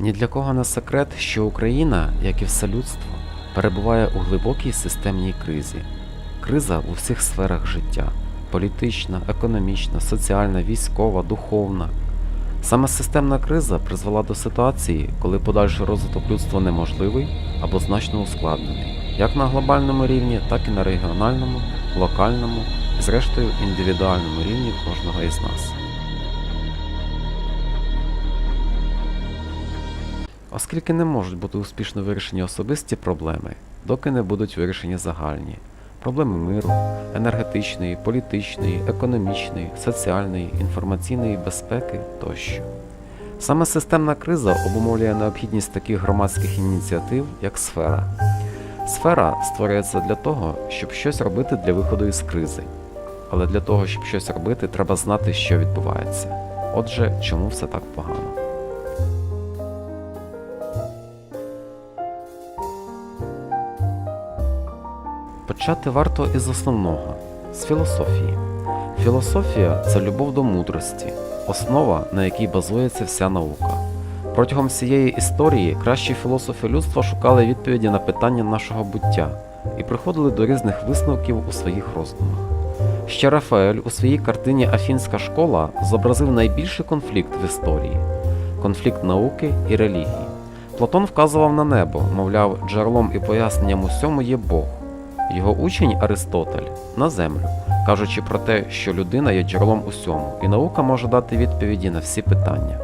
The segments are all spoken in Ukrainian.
Ні для кого не секрет, що Україна, як і все людство, перебуває у глибокій системній кризі. Криза у всіх сферах життя політична, економічна, соціальна, військова, духовна. Саме системна криза призвела до ситуації, коли подальший розвиток людства неможливий або значно ускладнений, як на глобальному рівні, так і на регіональному, локальному і, зрештою, індивідуальному рівні кожного із нас. Оскільки не можуть бути успішно вирішені особисті проблеми, доки не будуть вирішені загальні проблеми миру, енергетичної, політичної, економічної, соціальної, інформаційної безпеки тощо. Саме системна криза обумовлює необхідність таких громадських ініціатив, як сфера. Сфера створюється для того, щоб щось робити для виходу із кризи. Але для того, щоб щось робити, треба знати, що відбувається. Отже, чому все так погано? Почати варто із основного з філософії. Філософія це любов до мудрості, основа, на якій базується вся наука. Протягом всієї історії кращі філософи людства шукали відповіді на питання нашого буття і приходили до різних висновків у своїх роздумах. Ще Рафаель у своїй картині Афінська школа зобразив найбільший конфлікт в історії конфлікт науки і релігії. Платон вказував на небо, мовляв, джерелом і поясненням усьому є Бог. Його учень Аристотель на землю, кажучи про те, що людина є джерелом усьому, і наука може дати відповіді на всі питання.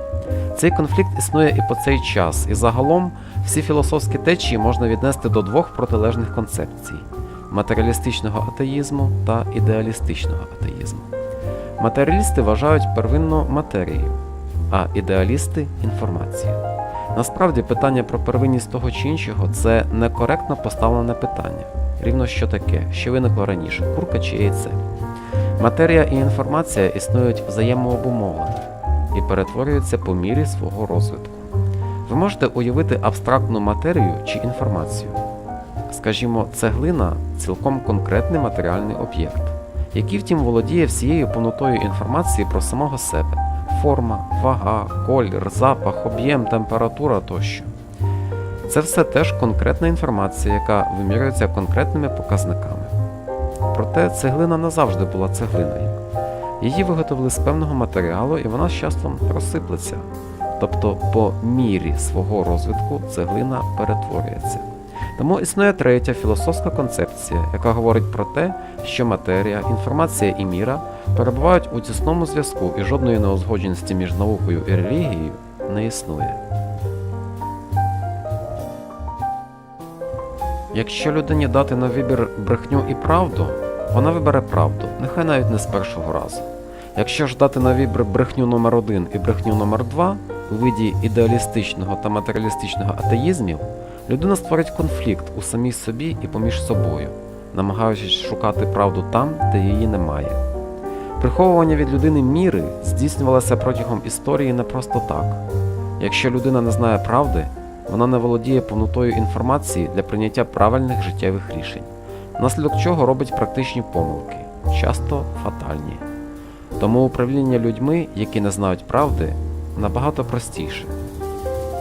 Цей конфлікт існує і по цей час, і загалом всі філософські течії можна віднести до двох протилежних концепцій матеріалістичного атеїзму та ідеалістичного атеїзму. Матеріалісти вважають первинну матерію, а ідеалісти інформацію. Насправді питання про первинність того чи іншого це некоректно поставлене питання. Рівно що таке, що виникло раніше, курка чи яйце. Матерія і інформація існують взаємообумовлено і перетворюються по мірі свого розвитку. Ви можете уявити абстрактну матерію чи інформацію. Скажімо, цеглина цілком конкретний матеріальний об'єкт, який, втім, володіє всією повнотою інформації про самого себе форма, вага, колір, запах, об'єм, температура тощо. Це все теж конкретна інформація, яка вимірюється конкретними показниками. Проте цеглина не завжди була цеглиною. Її виготовили з певного матеріалу і вона з часом розсиплеться. Тобто по мірі свого розвитку цеглина перетворюється. Тому існує третя філософська концепція, яка говорить про те, що матерія, інформація і міра перебувають у тісному зв'язку і жодної неузгодженості між наукою і релігією не існує. Якщо людині дати на вибір брехню і правду, вона вибере правду, нехай навіть не з першого разу. Якщо ж дати на вибір брехню номер 1 і брехню номер 2 у виді ідеалістичного та матеріалістичного атеїзмів, людина створить конфлікт у самій собі і поміж собою, намагаючись шукати правду там, де її немає. Приховування від людини міри здійснювалося протягом історії не просто так. Якщо людина не знає правди, вона не володіє повнотою інформації для прийняття правильних життєвих рішень, внаслідок чого робить практичні помилки, часто фатальні. Тому управління людьми, які не знають правди, набагато простіше.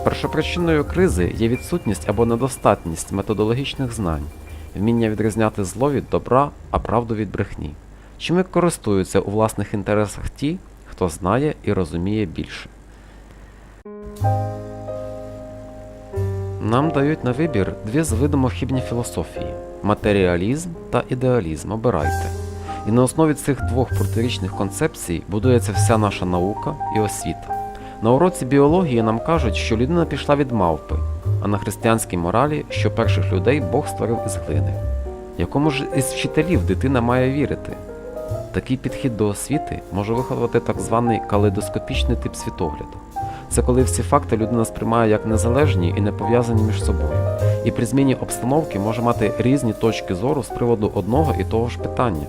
Першопричиною кризи є відсутність або недостатність методологічних знань, вміння відрізняти зло від добра, а правду від брехні, чим користуються у власних інтересах ті, хто знає і розуміє більше. Нам дають на вибір дві звидимо хібні філософії матеріалізм та ідеалізм. Обирайте. І на основі цих двох протирічних концепцій будується вся наша наука і освіта. На уроці біології нам кажуть, що людина пішла від мавпи, а на християнській моралі, що перших людей Бог створив із глини. Якому ж із вчителів дитина має вірити? Такий підхід до освіти може виховувати так званий калейдоскопічний тип світогляду. Це коли всі факти людина сприймає як незалежні і не пов'язані між собою, і при зміні обстановки може мати різні точки зору з приводу одного і того ж питання.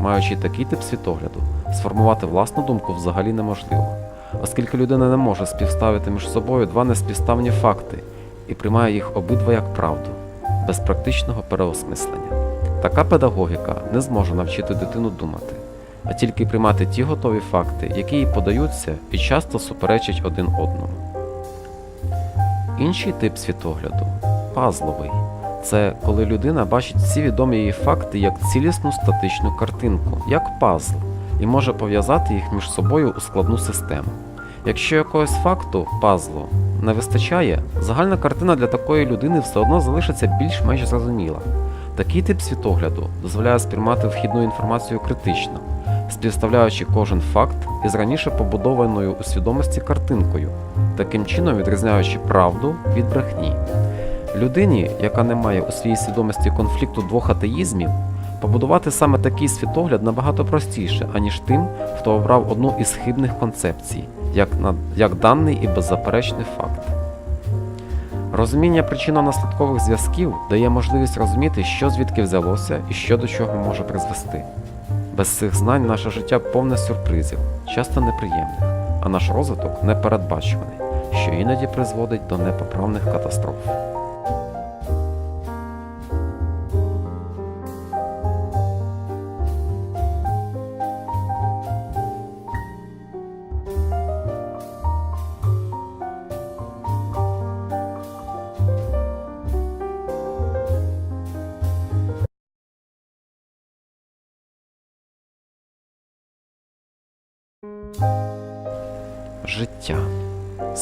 Маючи такий тип світогляду, сформувати власну думку взагалі неможливо, оскільки людина не може співставити між собою два неспівставні факти і приймає їх обидва як правду, без практичного переосмислення. Така педагогіка не зможе навчити дитину думати, а тільки приймати ті готові факти, які їй подаються і часто суперечать один одному. Інший тип світогляду пазловий. Це коли людина бачить всі відомі їй факти як цілісну статичну картинку, як пазл, і може пов'язати їх між собою у складну систему. Якщо якогось факту пазлу не вистачає, загальна картина для такої людини все одно залишиться більш-менш зрозуміла. Такий тип світогляду дозволяє сприймати вхідну інформацію критично, співставляючи кожен факт із раніше побудованою у свідомості картинкою, таким чином відрізняючи правду від брехні. Людині, яка не має у своїй свідомості конфлікту двох атеїзмів, побудувати саме такий світогляд набагато простіше, аніж тим, хто обрав одну із хибних концепцій, як, на, як даний і беззаперечний факт. Розуміння причинно-наслідкових зв'язків дає можливість розуміти, що звідки взялося і що до чого може призвести. Без цих знань наше життя повне сюрпризів, часто неприємних, а наш розвиток непередбачуваний, що іноді призводить до непоправних катастроф.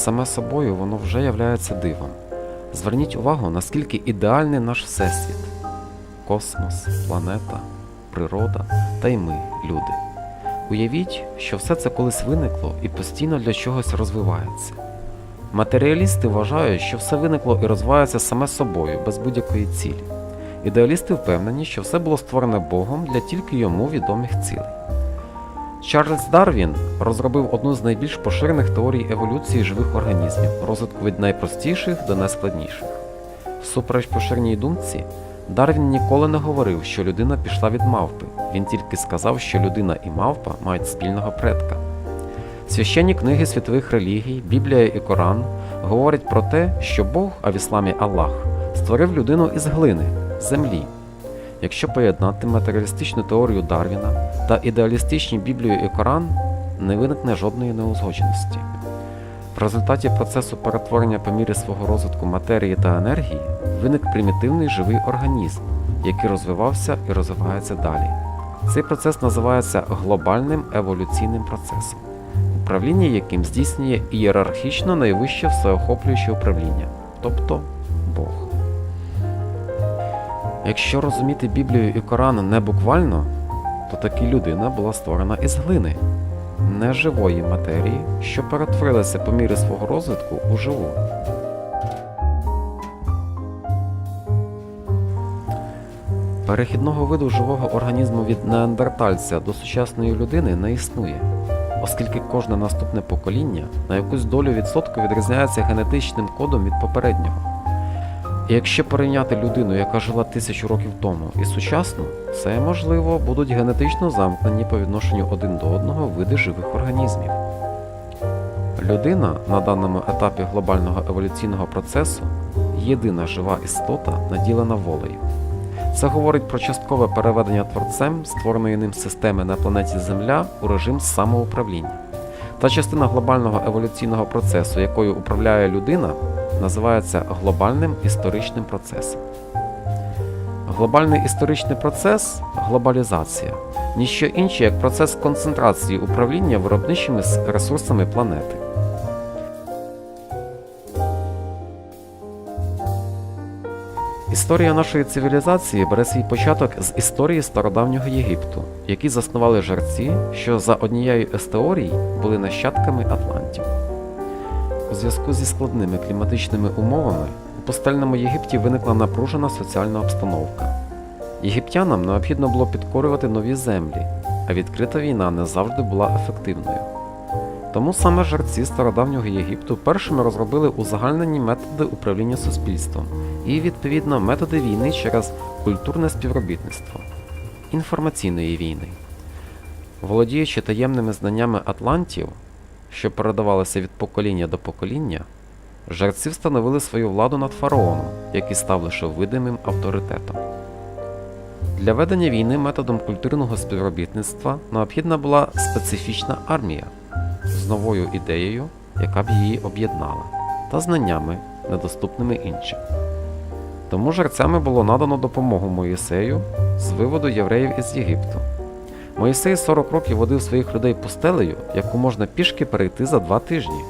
Саме собою воно вже являється дивом. Зверніть увагу, наскільки ідеальний наш Всесвіт космос, планета, природа та й ми, люди. Уявіть, що все це колись виникло і постійно для чогось розвивається. Матеріалісти вважають, що все виникло і розвивається саме собою, без будь-якої цілі. Ідеалісти впевнені, що все було створене Богом для тільки йому відомих цілей. Чарльз Дарвін розробив одну з найбільш поширених теорій еволюції живих організмів, розвитку від найпростіших до найскладніших. Всупереч поширеній думці, Дарвін ніколи не говорив, що людина пішла від мавпи. Він тільки сказав, що людина і мавпа мають спільного предка. Священні книги світових релігій, Біблія і Коран говорять про те, що Бог, а в ісламі Аллах, створив людину із глини, землі. Якщо поєднати матеріалістичну теорію Дарвіна та ідеалістичні Біблію і Коран, не виникне жодної неузгодженості. В результаті процесу перетворення по мірі свого розвитку матерії та енергії виник примітивний живий організм, який розвивався і розвивається далі. Цей процес називається глобальним еволюційним процесом, управління яким здійснює ієрархічно найвище всеохоплююче управління, тобто Бог. Якщо розуміти Біблію і Коран не буквально, то таки людина була створена із глини, неживої матерії, що перетворилася по мірі свого розвитку у живу. Перехідного виду живого організму від неандертальця до сучасної людини не існує, оскільки кожне наступне покоління на якусь долю відсотку відрізняється генетичним кодом від попереднього. Якщо порівняти людину, яка жила тисячу років тому, і сучасну, це можливо будуть генетично замкнені по відношенню один до одного види живих організмів. Людина на даному етапі глобального еволюційного процесу єдина жива істота, наділена волею. Це говорить про часткове переведення творцем створеної ним системи на планеті Земля у режим самоуправління. Та частина глобального еволюційного процесу, якою управляє людина, називається глобальним історичним процесом. Глобальний історичний процес глобалізація ніщо інше, як процес концентрації управління виробничими ресурсами планети. Історія нашої цивілізації бере свій початок з історії стародавнього Єгипту, які заснували жерці, що за однією із теорій були нащадками Атлантів. У зв'язку зі складними кліматичними умовами у пустельному Єгипті виникла напружена соціальна обстановка. Єгиптянам необхідно було підкорювати нові землі, а відкрита війна не завжди була ефективною. Тому саме жерці стародавнього Єгипту першими розробили узагальнені методи управління суспільством і, відповідно, методи війни через культурне співробітництво інформаційної війни. Володіючи таємними знаннями атлантів, що передавалися від покоління до покоління, жерці встановили свою владу над фараоном, який став лише видимим авторитетом. Для ведення війни методом культурного співробітництва необхідна була специфічна армія з новою ідеєю, яка б її об'єднала, та знаннями, недоступними іншим. Тому жерцями було надано допомогу Моїсею з виводу євреїв із Єгипту. Моїсей 40 років водив своїх людей пустелею, яку можна пішки перейти за два тижні.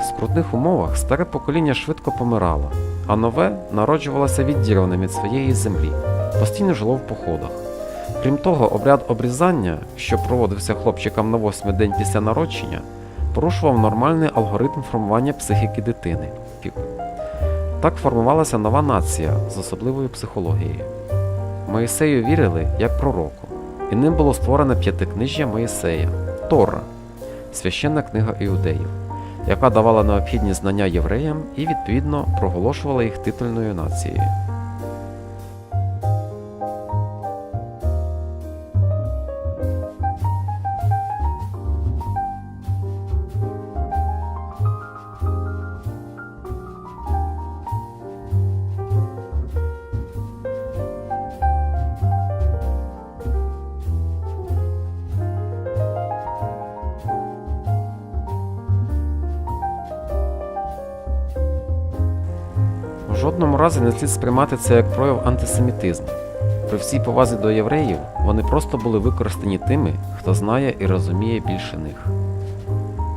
В скрутних умовах старе покоління швидко помирало, а нове народжувалося відірваним від своєї землі, постійно жило в походах. Крім того, обряд обрізання, що проводився хлопчикам на восьмий день після народження, порушував нормальний алгоритм формування психіки дитини. Так формувалася нова нація з особливою психологією. Моїсею вірили як пророку, і ним було створене п'ятикнижжя Моїсея Тора, священна книга іудеїв, яка давала необхідні знання євреям і відповідно проголошувала їх титульною нацією. Жодному разі не слід сприймати це як прояв антисемітизму. При всій повазі до євреїв вони просто були використані тими, хто знає і розуміє більше них.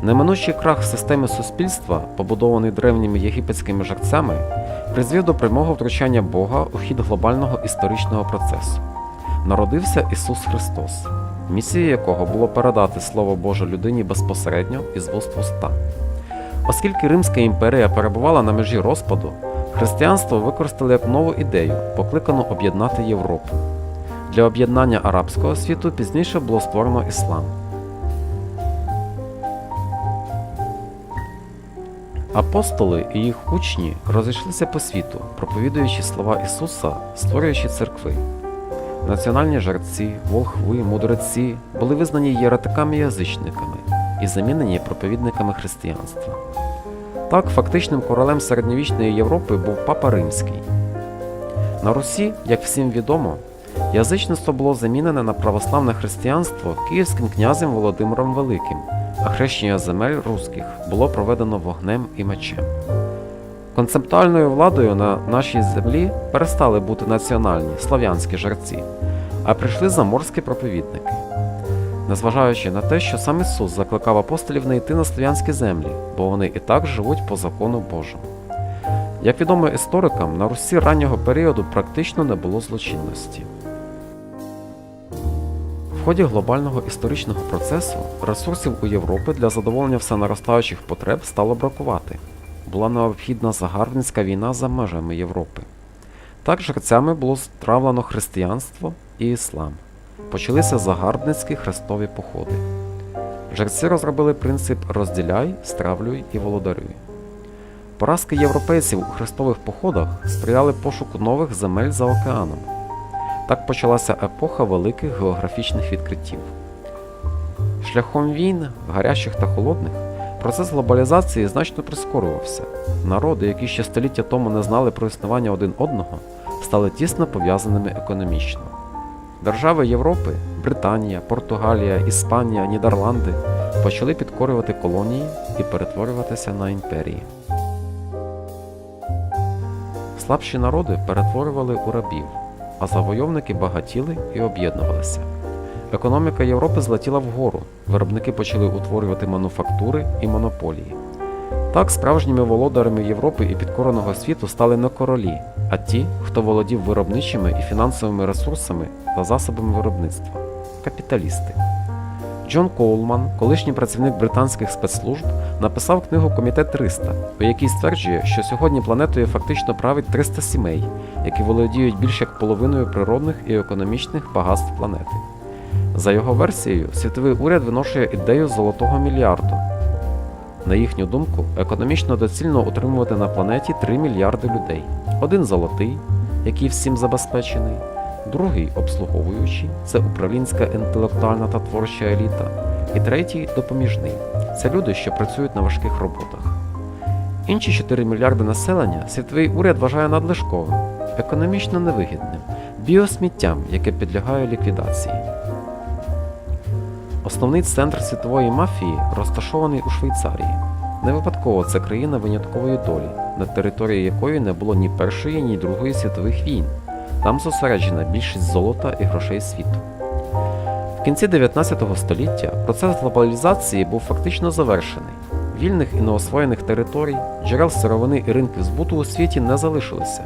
Неминучий крах системи суспільства, побудований древніми єгипетськими жерцями, призвів до прямого втручання Бога у хід глобального історичного процесу. Народився Ісус Христос, місією якого було передати Слово Боже людині безпосередньо із вуст уста. Оскільки Римська імперія перебувала на межі розпаду, християнство використали як нову ідею, покликану об'єднати Європу. Для об'єднання арабського світу пізніше було створено іслам. Апостоли і їх учні розійшлися по світу, проповідуючи слова Ісуса, створюючи церкви. Національні жерці, волхви, мудреці були визнані єретиками і язичниками і замінені проповідниками християнства. Так, фактичним королем середньовічної Європи був Папа Римський. На Русі, як всім відомо, язичництво було замінене на православне християнство київським князем Володимиром Великим, а хрещення земель руських було проведено вогнем і мечем. Концептуальною владою на нашій землі перестали бути національні слав'янські жерці, а прийшли заморські проповідники. Незважаючи на те, що сам Ісус закликав апостолів не йти на слов'янські землі, бо вони і так живуть по закону Божому. Як відомо історикам, на Русі раннього періоду практично не було злочинності. В ході глобального історичного процесу ресурсів у Європи для задоволення всенаростаючих потреб стало бракувати. Була необхідна загарбницька війна за межами Європи. Так жерцями було стравлено християнство і іслам. Почалися загарбницькі хрестові походи. Жерці розробили принцип розділяй, стравлюй і володарюй. Поразки європейців у хрестових походах сприяли пошуку нових земель за океаном. Так почалася епоха великих географічних відкриттів. Шляхом війн, гарячих та холодних, процес глобалізації значно прискорювався. Народи, які ще століття тому не знали про існування один одного, стали тісно пов'язаними економічно. Держави Європи Британія, Португалія, Іспанія, Нідерланди почали підкорювати колонії і перетворюватися на імперії. Слабші народи перетворювали у рабів, а завойовники багатіли і об'єднувалися. Економіка Європи злетіла вгору, виробники почали утворювати мануфактури і монополії. Так, справжніми володарями Європи і підкореного світу стали не королі, а ті, хто володів виробничими і фінансовими ресурсами та засобами виробництва капіталісти. Джон Коулман, колишній працівник британських спецслужб, написав книгу Комітет 300, у якій стверджує, що сьогодні планетою фактично править 300 сімей, які володіють більш як половиною природних і економічних багатств планети. За його версією, світовий уряд виношує ідею золотого мільярду. На їхню думку, економічно доцільно утримувати на планеті 3 мільярди людей. Один золотий, який всім забезпечений, другий обслуговуючий це управлінська інтелектуальна та творча еліта, і третій допоміжний це люди, що працюють на важких роботах. Інші 4 мільярди населення світовий уряд вважає надлишковим, економічно невигідним, біосміттям, яке підлягає ліквідації. Основний центр світової мафії розташований у Швейцарії. Не випадково це країна виняткової долі, на території якої не було ні Першої, ні Другої світових війн. Там зосереджена більшість золота і грошей світу. В кінці 19 століття процес глобалізації був фактично завершений. Вільних і неосвоєних територій, джерел сировини і ринків збуту у світі не залишилося.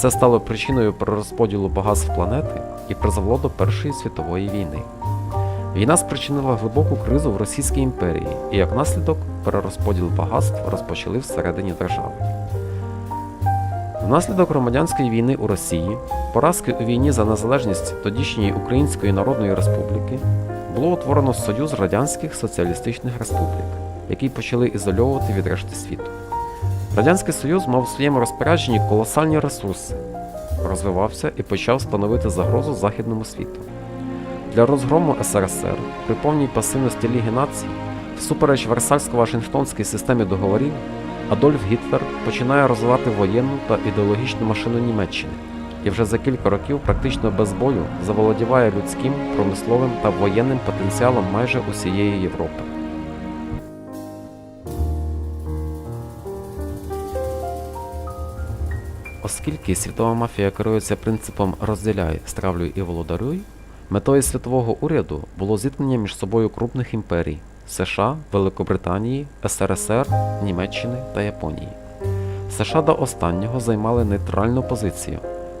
Це стало причиною перерозподілу багатств планети і призвело до Першої світової війни. Війна спричинила глибоку кризу в Російській імперії, і як наслідок перерозподіл багатств розпочали всередині держави. Внаслідок громадянської війни у Росії, поразки у війні за незалежність тодішньої Української Народної Республіки було утворено Союз Радянських Соціалістичних Республік, який почали ізольовувати від решти світу. Радянський Союз мав у своєму розпорядженні колосальні ресурси, розвивався і почав становити загрозу західному світу. Для розгрому СРСР при повній пасивності Ліги націй, всупереч Версальсько-Вашингтонській системі договорів, Адольф Гітлер починає розвивати воєнну та ідеологічну машину Німеччини і вже за кілька років практично без бою заволодіває людським, промисловим та воєнним потенціалом майже усієї Європи. Оскільки світова мафія керується принципом розділяй, стравлюй і володарюй, метою світового уряду було зіткнення між собою крупних імперій США, Великобританії, СРСР, Німеччини та Японії. США до останнього займали нейтральну позицію,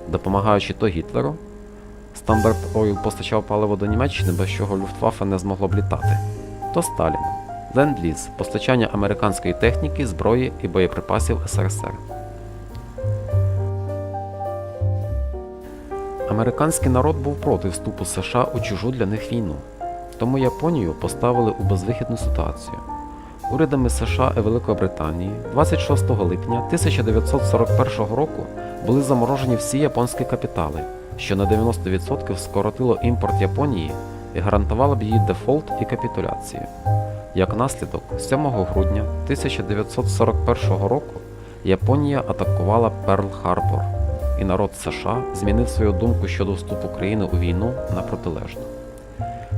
допомагаючи то Гітлеру, Standard Oil постачав паливо до Німеччини, без чого Люфтваффе не змогло б літати, то Сталіну, Ленд-Ліз, постачання американської техніки, зброї і боєприпасів СРСР. Американський народ був проти вступу США у чужу для них війну, тому Японію поставили у безвихідну ситуацію. Урядами США і Великої Британії 26 липня 1941 року були заморожені всі японські капітали, що на 90% скоротило імпорт Японії і гарантувало б її дефолт і капітуляцію. Як наслідок, 7 грудня 1941 року Японія атакувала Перл-Харбор, і народ США змінив свою думку щодо вступу країни у війну на протилежну.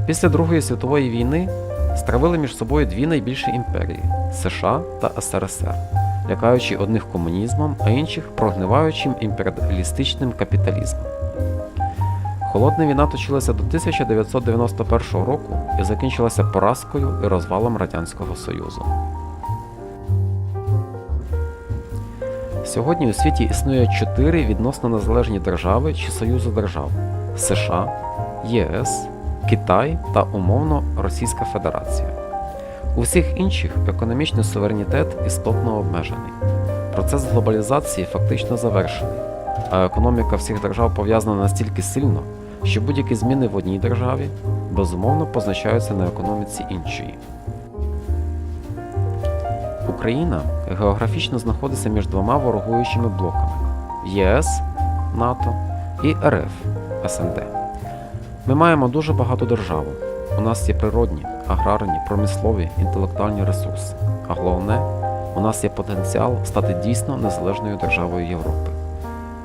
Після Другої світової війни стравили між собою дві найбільші імперії США та СРСР, лякаючи одних комунізмом, а інших прогниваючим імперіалістичним капіталізмом. Холодна війна точилася до 1991 року і закінчилася поразкою і розвалом Радянського Союзу. Сьогодні у світі існує чотири відносно незалежні держави чи союзи держав: США, ЄС, Китай та умовно Російська Федерація. У всіх інших економічний суверенітет істотно обмежений. Процес глобалізації фактично завершений, а економіка всіх держав пов'язана настільки сильно, що будь-які зміни в одній державі безумовно позначаються на економіці іншої. Україна географічно знаходиться між двома ворогуючими блоками ЄС, НАТО і РФ СНД. Ми маємо дуже багату державу. У нас є природні, аграрні, промислові, інтелектуальні ресурси. А головне, у нас є потенціал стати дійсно незалежною державою Європи.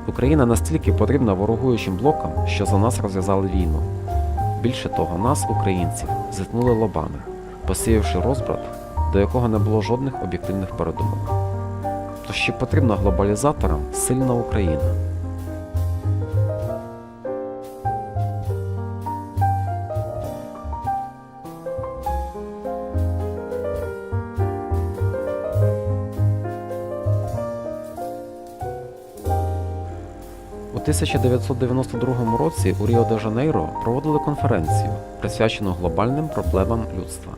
Україна настільки потрібна ворогуючим блокам, що за нас розв'язали війну. Більше того, нас, українців, зіткнули лобами, посіявши розбрат, до якого не було жодних об'єктивних передумов. Тож ще потрібна глобалізаторам сильна Україна. У 1992 році у Ріо-де-Жанейро проводили конференцію, присвячену глобальним проблемам людства.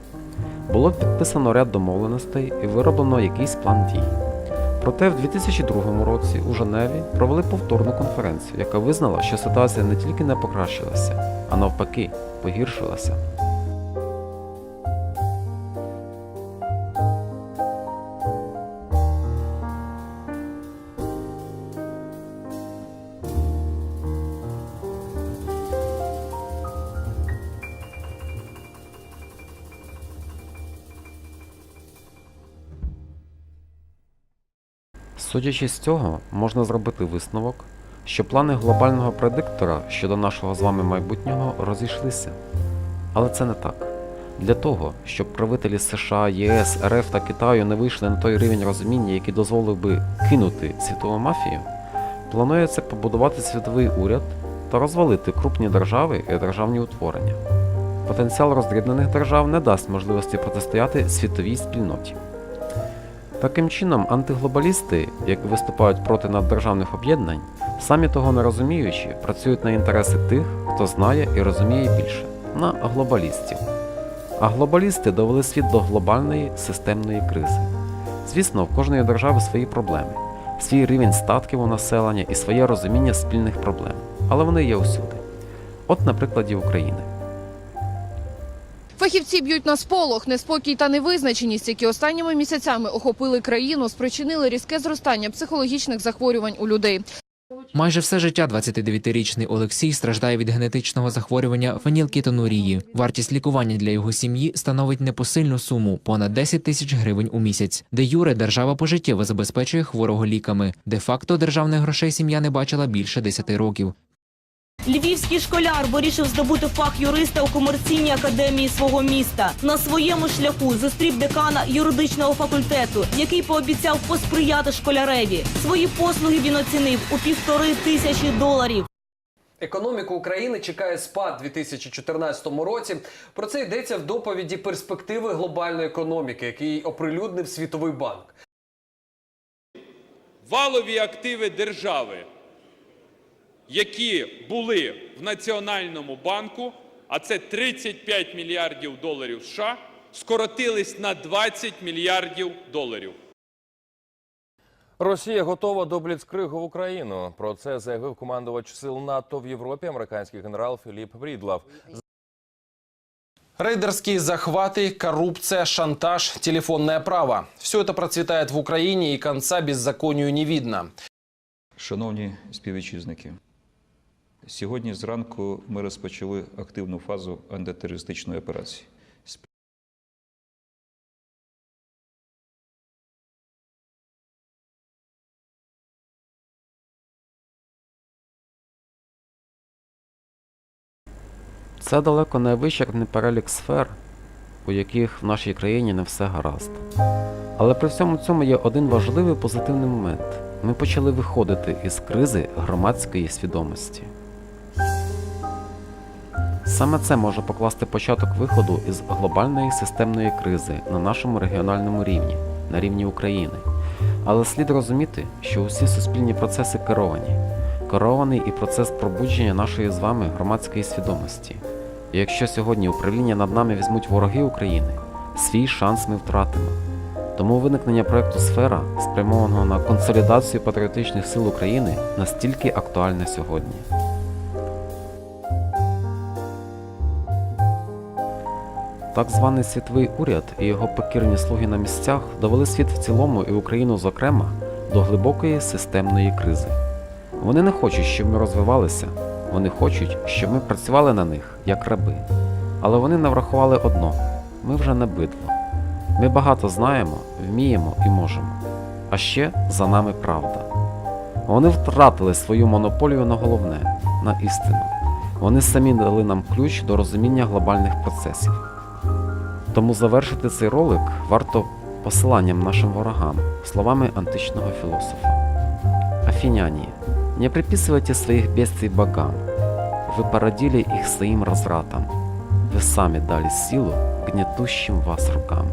Було підписано ряд домовленостей і вироблено якийсь план дій. Проте в 2002 році у Женеві провели повторну конференцію, яка визнала, що ситуація не тільки не покращилася, а навпаки, погіршилася. Судячи з цього, можна зробити висновок, що плани глобального предиктора щодо нашого з вами майбутнього розійшлися. Але це не так. Для того, щоб правителі США, ЄС, РФ та Китаю не вийшли на той рівень розуміння, який дозволив би кинути світову мафію, планується побудувати світовий уряд та розвалити крупні держави і державні утворення. Потенціал роздрібнених держав не дасть можливості протистояти світовій спільноті. Таким чином, антиглобалісти, які виступають проти наддержавних об'єднань, самі того не розуміючи, працюють на інтереси тих, хто знає і розуміє більше, на глобалістів. А глобалісти довели світ до глобальної системної кризи. Звісно, в кожної держави свої проблеми, свій рівень статків у населення і своє розуміння спільних проблем, але вони є усюди. От на прикладі України. Фахівці б'ють на сполох. Неспокій та невизначеність, які останніми місяцями охопили країну, спричинили різке зростання психологічних захворювань у людей. Майже все життя 29-річний Олексій страждає від генетичного захворювання фенілкетонурії. Вартість лікування для його сім'ї становить непосильну суму понад 10 тисяч гривень у місяць. Де юре держава пожиттєво забезпечує хворого ліками. Де факто державних грошей сім'я не бачила більше 10 років. Львівський школяр вирішив здобути фах юриста у комерційній академії свого міста. На своєму шляху зустрів декана юридичного факультету, який пообіцяв посприяти школяреві. Свої послуги він оцінив у півтори тисячі доларів. Економіку України чекає спад у 2014 році. Про це йдеться в доповіді перспективи глобальної економіки, який оприлюднив Світовий банк. валові активи держави, які були в Національному банку, а це 35 мільярдів доларів США, скоротились на 20 мільярдів доларів. Росія готова до бліцкригу в Україну. Про це заявив командувач сил НАТО в Європі, американський генерал Філіп Брідлав. Рейдерские захваты, коррупция, шантаж, телефонное право. Все это процветает в Украине и конца беззаконию не видно. Шановні співвітчизники, сьогодні зранку ми розпочали активну фазу антитерористичної операції. Це далеко не вичерпний перелік сфер, у яких в нашій країні не все гаразд. Але при всьому цьому є один важливий позитивний момент. Ми почали виходити із кризи громадської свідомості. Саме це може покласти початок виходу із глобальної системної кризи на нашому регіональному рівні, на рівні України. Але слід розуміти, що усі суспільні процеси керовані. Керований і процес пробудження нашої з вами громадської свідомості. І якщо сьогодні управління над нами візьмуть вороги України, свій шанс ми втратимо. Тому виникнення проекту Сфера, спрямованого на консолідацію патріотичних сил України, настільки актуальне сьогодні. Так званий світовий уряд і його покірні слуги на місцях довели світ в цілому і Україну зокрема до глибокої системної кризи. Вони не хочуть, щоб ми розвивалися, вони хочуть, щоб ми працювали на них як раби. Але вони не врахували одно: ми вже не бидло. Ми багато знаємо, вміємо і можемо. А ще за нами правда. Вони втратили свою монополію на головне, на істину. Вони самі дали нам ключ до розуміння глобальних процесів. Тому завершити цей ролик варто посиланням нашим ворогам, словами античного філософа. Афиняне, не приписывайте своих бедствий богам. Вы породили их своим развратом. Вы сами дали силу гнетущим вас рукам.